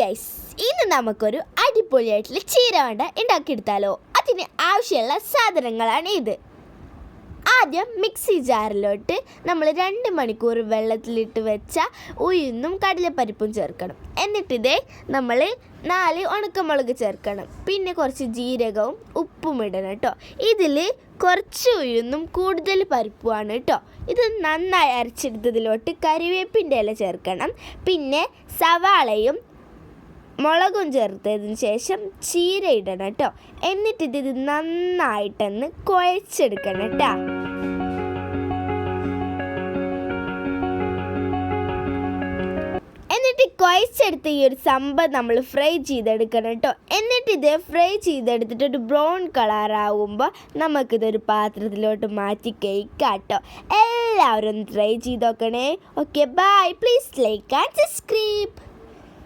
Guys ഇന്ന് നമുക്കൊരു അടിപൊളിയായിട്ടുള്ള ചീരവണ്ട ഉണ്ടാക്കിയെടുത്താലോ. അതിന് ആവശ്യമുള്ള സാധനങ്ങളാണ് ഇത്. ആദ്യം മിക്സി ജാറിലോട്ട് നമ്മൾ രണ്ട് മണിക്കൂർ വെള്ളത്തിലിട്ട് വെച്ച ഉഴുന്നും കടലപ്പരിപ്പും ചേർക്കണം. എന്നിട്ടിതേ നമ്മൾ നാല് ഉണക്കമുളക് ചേർക്കണം. പിന്നെ കുറച്ച് ജീരകവും ഉപ്പും ഇടണം കേട്ടോ. ഇതിൽ കുറച്ച് ഉഴുന്നും കൂടുതൽ പരിപ്പുമാണ് കേട്ടോ. ഇത് നന്നായി അരച്ചെടുത്തതിലോട്ട് കരിവേപ്പിന്റെ ഇല ചേർക്കണം. പിന്നെ സവാളയും മുളകും ചേർത്തതിന് ശേഷം ചീര ഇടണം കേട്ടോ. എന്നിട്ട് ഇത് നന്നായിട്ടൊന്ന് കുഴച്ചെടുക്കണം കേട്ടോ. എന്നിട്ട് കുഴച്ചെടുത്ത ഈ ഒരു സംഭവം നമ്മൾ ഫ്രൈ ചെയ്തെടുക്കണം കേട്ടോ. എന്നിട്ട് ഇത് ഫ്രൈ ചെയ്തെടുത്തിട്ട് ഒരു ബ്രൗൺ കളർ ആകുമ്പോൾ നമുക്കിതൊരു പാത്രത്തിലോട്ട് മാറ്റി കഴിക്കാം കേട്ടോ. എല്ലാവരും ട്രൈ ചെയ്ത് നോക്കണേ. Okay bye. Please like and subscribe.